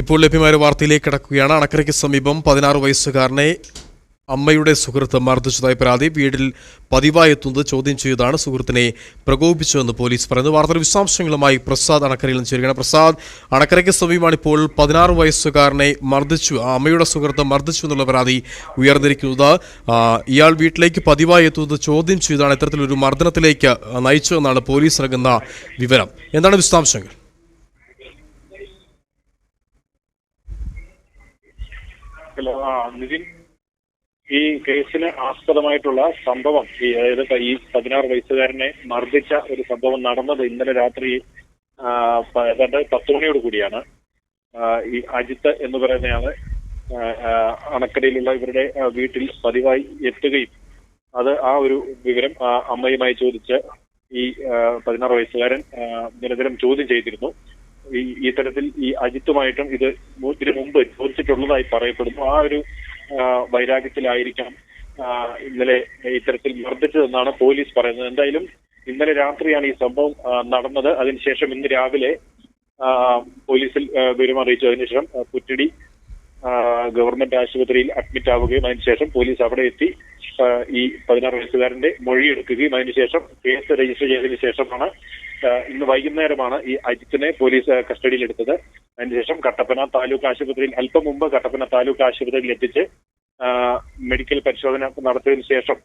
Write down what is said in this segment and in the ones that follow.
ഇപ്പോൾ ലഭ്യമായ വാർത്തയിലേക്ക് കിടക്കുകയാണ്. അണക്കരയ്ക്ക് സമീപം പതിനാറ് വയസ്സുകാരനെ അമ്മയുടെ സുഹൃത്ത് മർദ്ദിച്ചതായി പരാതി. വീട്ടിൽ പതിവായി എത്തുന്നത് ചോദ്യം ചെയ്താണ് സുഹൃത്തിനെ പ്രകോപിച്ചതെന്ന് പോലീസ് പറയുന്നു. വാർത്തയുടെ വിശദാംശങ്ങളുമായി പ്രസാദ് അണക്കരയിൽ നിന്ന് ചേരുകയാണ്. പ്രസാദ് അണക്കരയ്ക്ക് സമീപമാണ് ഇപ്പോൾ പതിനാറ് വയസ്സുകാരനെ മർദ്ദിച്ചു. അമ്മയുടെ സുഹൃത്ത് മർദ്ദിച്ചു എന്നുള്ള പരാതി ഉയർന്നിരിക്കുന്നത്. ഇയാൾ വീട്ടിലേക്ക് പതിവായി എത്തുന്നത് ചോദ്യം ചെയ്താണ് ഇത്തരത്തിലൊരു മർദ്ദനത്തിലേക്ക് നയിച്ചതെന്നാണ് പോലീസ് നൽകുന്ന വിവരം. എന്താണ് വിശദാംശങ്ങൾ? ഹലോ ആ നിതിൻ ഈ കേസിന് ആസ്പദമായിട്ടുള്ള സംഭവം ഈ അതായത് ഈ പതിനാറ് വയസ്സുകാരനെ മർദ്ദിച്ച ഒരു സംഭവം നടന്നത് ഇന്നലെ രാത്രി ഏതാണ്ട് പത്ത് മണിയോട് കൂടിയാണ്. ഈ അജിത്ത് എന്ന് പറയുന്നയാൾ ആ, ഇവരുടെ വീട്ടിൽ പതിവായി എത്തുകയും അത് ആ ഒരു വിവരം അമ്മയുമായി ചോദിച്ച് ഈ പതിനാറ് വയസ്സുകാരൻ നിരന്തരം ചോദ്യം ചെയ്തിരുന്നു. ഈ ഇത്തരത്തിൽ തരത്തിൽ ഈ അജിത്തുമായിട്ടും ഇത് ഇതിനു മുമ്പ് ചോദിച്ചിട്ടുള്ളതായി പറയപ്പെടുന്നു. ആ ഒരു വൈരാഗ്യത്തിലായിരിക്കാം ഇന്നലെ ഇത്തരത്തിൽ മർദ്ദിച്ചതെന്നാണ് പോലീസ് പറയുന്നത്. എന്തായാലും ഇന്നലെ രാത്രിയാണ് ഈ സംഭവം നടന്നത്. അതിനുശേഷം ഇന്ന് രാവിലെ പോലീസിൽ വിവരം അറിയിച്ചു. അതിനുശേഷം പുറ്റടി ഗവൺമെന്റ് ആശുപത്രിയിൽ അഡ്മിറ്റ് ആവുകയും അതിനുശേഷം പോലീസ് അവിടെ എത്തി ഈ പതിനാറ് വയസ്സുകാരന്റെ മൊഴിയെടുക്കുകയും അതിനുശേഷം കേസ് രജിസ്റ്റർ ചെയ്തതിനു ശേഷമാണ് ഇന്ന് വൈകുന്നേരമാണ് ഈ അജിത്തിനെ പോലീസ് കസ്റ്റഡിയിലെടുത്തത് അതിനുശേഷം കട്ടപ്പന താലൂക്ക് ആശുപത്രിയിൽ അല്പം മുമ്പ് കട്ടപ്പന താലൂക്ക് ആശുപത്രിയിൽ എത്തിച്ച് മെഡിക്കൽ പരിശോധന നടത്തിയതിനു ശേഷം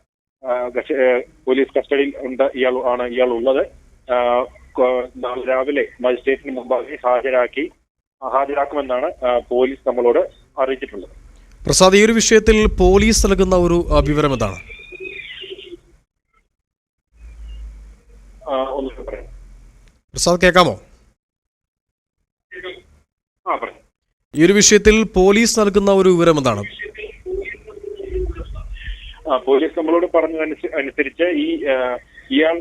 പോലീസ് കസ്റ്റഡിയിൽ ഉണ്ട് ഇയാൾ ആണ് ഇയാൾ ഉള്ളത്. നാളെ രാവിലെ മജിസ്ട്രേറ്റിന് മുമ്പാകെ ഹാജരാക്കി ഹാജരാക്കുമെന്നാണ് പോലീസ് നമ്മളോട് അറിയിച്ചിട്ടുള്ളത്. പ്രസാദ് ഈ ഒരു വിഷയത്തിൽ പോലീസ് നൽകുന്ന ഒരു വിവരം എന്താണ്? ഒന്ന് പറയാം. പ്രസാദ് കേൾക്കാമോ? ഈ ഒരു വിഷയത്തിൽ പോലീസ് നൽകുന്ന ഒരു വിവരം എന്താണ്? പോലീസ് നമ്മളോട് പറഞ്ഞ അനുസരിച്ച് ഈ ഇയാൾ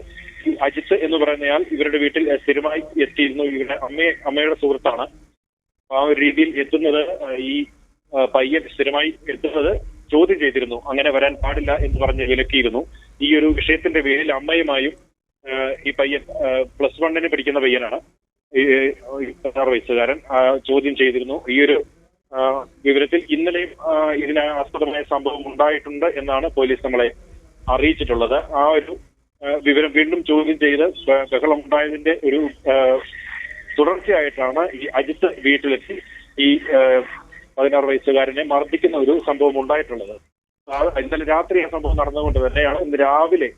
അജിത്ത് എന്ന് പറയുന്നയാൾ ഇവരുടെ വീട്ടിൽ സ്ഥിരമായി എത്തിയിരുന്നു. ഇവരുടെ അമ്മയെ അമ്മയുടെ സുഹൃത്താണ്. ആ ഒരു രീതിയിൽ എത്തുന്നത് ഈ പയ്യൻ സ്ഥിരമായി എത്തുന്നത് ചോദ്യം ചെയ്തിരുന്നു. അങ്ങനെ വരാൻ പാടില്ല എന്ന് പറഞ്ഞ് വിലക്കിയിരുന്നു. ഈ ഒരു വിഷയത്തിന്റെ പേരിൽ അമ്മയുമായും ഈ പയ്യൻ പ്ലസ് വണ്ണിന് പഠിക്കുന്ന പയ്യനാണ്. പതിനാറ് വയസ്സുകാരൻ ചോദ്യം ചെയ്തിരുന്നു. ഈ ഒരു വിവരത്തിൽ ഇന്നലെയും ഇതിന് ആസ്പദമായ സംഭവം ഉണ്ടായിട്ടുണ്ട് എന്നാണ് പോലീസ് നമ്മളെ അറിയിച്ചിട്ടുള്ളത്. ആ ഒരു വിവരം വീണ്ടും ചോദ്യം ചെയ്ത് ബഹളം ഉണ്ടായതിന്റെ ഒരു തുടർച്ചയായിട്ടാണ് ഈ അജിത്ത് വീട്ടിലെത്തി ഈ പതിനാറ് വയസ്സുകാരനെ മർദ്ദിക്കുന്ന ഒരു സംഭവം ഉണ്ടായിട്ടുള്ളത്. ഇന്നലെ രാത്രി ആ സംഭവം നടന്നുകൊണ്ട് തന്നെയാണ് ഇന്ന് രാവിലെ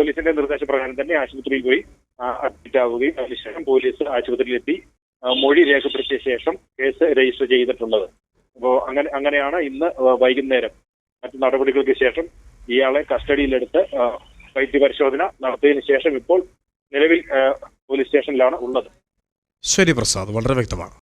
പോലീസിന്റെ നിർദ്ദേശപ്രകാരം തന്നെ ആശുപത്രിയിൽ പോയി അഡ്മിറ്റ് ആവുകയും അതിനുശേഷം പോലീസ് ആശുപത്രിയിലെത്തി മൊഴി രേഖപ്പെടുത്തിയ ശേഷം കേസ് രജിസ്റ്റർ ചെയ്തിട്ടുള്ളത്. അപ്പോൾ അങ്ങനെ അങ്ങനെയാണ് ഇന്ന് വൈകുന്നേരം മറ്റു നടപടികൾക്ക് ശേഷം ഇയാളെ കസ്റ്റഡിയിലെടുത്ത് വൈദ്യപരിശോധന നടത്തിയതിനു ശേഷം ഇപ്പോൾ നിലവിൽ പോലീസ് സ്റ്റേഷനിലാണ് ഉള്ളത്. ശരി പ്രസാദ് വളരെ വ്യക്തമാണ്.